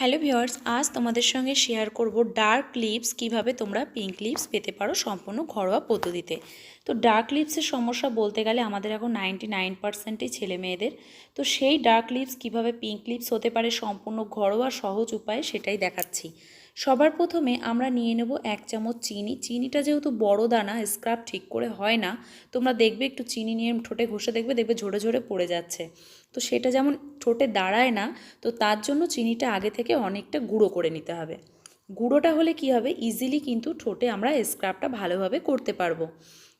Hello viewers আজ তোমাদের সঙ্গে শেয়ার করব ডার্ক লিপস কীভাবে তোমরা পিঙ্ক লিপস পেতে পারো সম্পূর্ণ ঘরোয়া পদ্ধতিতে। তো ডার্ক লিপসের সমস্যা বলতে গেলে আমাদের এখন নাইনটি নাইন পার্সেন্টই ছেলে মেয়েদের। তো সেই ডার্ক লিপস কীভাবে পিঙ্ক লিপস হতে পারে সম্পূর্ণ ঘরোয়া সহজ উপায়ে সেটাই দেখাচ্ছি। সবার প্রথমে আমরা নিয়ে নেব এক চামচ চিনি। চিনিটা যেহেতু বড় দানা স্ক্রাব ঠিক করে হয় না, তোমরা দেখবে একটু চিনি নিয়ে ঠোঁটে ঘষে দেখবে দেখবে ঝরে ঝরে পড়ে যাচ্ছে। তো সেটা যেমন ঠোঁটে দাঁড়ায় না, তো তার জন্য চিনিটা আগে থেকে অনেকটা গুঁড়ো করে নিতে হবে। গুঁড়োটা হলে কি হবে? ইজিলি কিন্তু ঠোঁটে আমরা স্ক্রাবটা ভালোভাবে করতে পারব।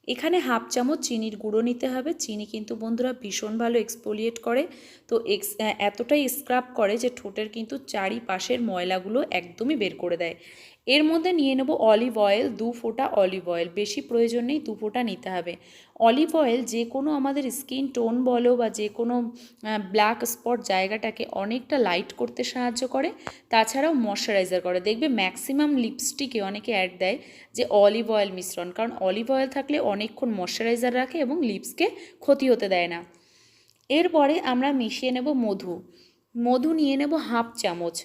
এখানে হাফ চামচ চিনির গুঁড়ো নিতে হবে। চিনি কিন্তু বন্ধুরা ভীষণ ভালো এক্সপোলিয়েট করে। তো এক্স এতটাই স্ক্রাব করে যে ঠোঁটের কিন্তু চারিপাশের ময়লাগুলো একদমই বের করে দেয়। এর মধ্যে নিয়ে নেব অলিভ অয়েল দু ফোঁটা অলিভ অয়েল বেশি প্রয়োজন নেই, দু ফোঁটা নিতে হবে। অলিভ অয়েল যে কোনো আমাদের স্কিন টোন বলো বা যে কোনো ব্ল্যাক স্পট জায়গাটাকে অনেকটা লাইট করতে সাহায্য করে। তাছাড়াও ময়শ্চারাইজার করে। দেখবে ম্যাক্সিমাম লিপস্টিকে অনেকে অ্যাড দেয় যে অলিভ অয়েল মিশ্রণ। কারণ অলিভ অয়েল থাকলে অনেকক্ষণ ময়শ্চারাইজার রাখে এবং লিপসকে ক্ষতি হতে দেয় না। এরপরে আমরা মিশিয়ে নেব মধু। মধু নিয়ে নেব হাফ চামচ।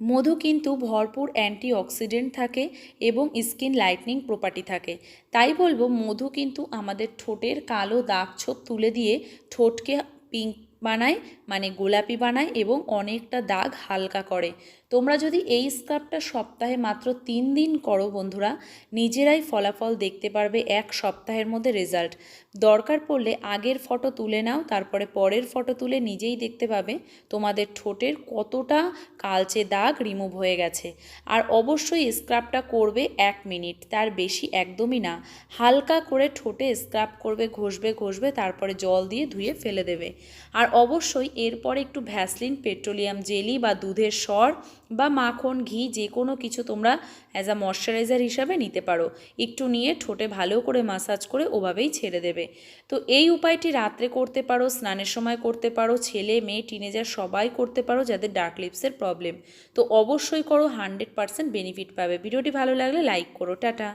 মধু কিন্তু ভরপুর অ্যান্টিঅক্সিডেন্ট থাকে এবং স্কিন লাইটনিং প্রপার্টি থাকে। তাই বলব মধু কিন্তু আমাদের ঠোঁটের কালো দাগ ছোপ তুলে দিয়ে ঠোঁটকে পিঙ্ক বানায় মানে গোলাপি বানায় এবং অনেকটা দাগ হালকা করে। তোমরা যদি এই স্ক্রাবটা সপ্তাহে মাত্র তিন দিন করো বন্ধুরা, নিজেরাই ফলাফল দেখতে পারবে এক সপ্তাহের মধ্যে রেজাল্ট। দরকার পড়লে আগের ফটো তুলে নাও, তারপরে পরের ফটো তুলে নিজেই দেখতে পাবে তোমাদের ঠোঁটের কতটা কালচে দাগ রিমুভ হয়ে গেছে। আর অবশ্যই স্ক্রাবটা করবে এক মিনিট, তার বেশি একদমই না। হালকা করে ঠোঁটে স্ক্রাব করবে, ঘষবে ঘষবে, তারপরে জল দিয়ে ধুয়ে ফেলে দেবে। আর অবশ্যই এরপরে একটু ভ্যাসলিন, পেট্রোলিয়াম জেলি বা দুধের সর বা মাখন, ঘি যে কোনো কিছু তোমরা অ্যাজ আ ময়শ্চারাইজার হিসাবে নিতে পারো। একটু নিয়ে ঠোঁটে ভালো করে মাসাজ করে ওভাবেই ছেড়ে দেবে। তো এই উপায়টি রাত্রে করতে পারো, স্নানের সময় করতে পারো, ছেলে, মেয়ে টিনেজার সবাই করতে পারো যাদের ডার্ক লিপসের প্রবলেম তো অবশ্যই করো হান্ড্রেড পারসেন্ট বেনিফিট পাবে। ভিডিওটি ভালো লাগলে লাইক করো। টাটা।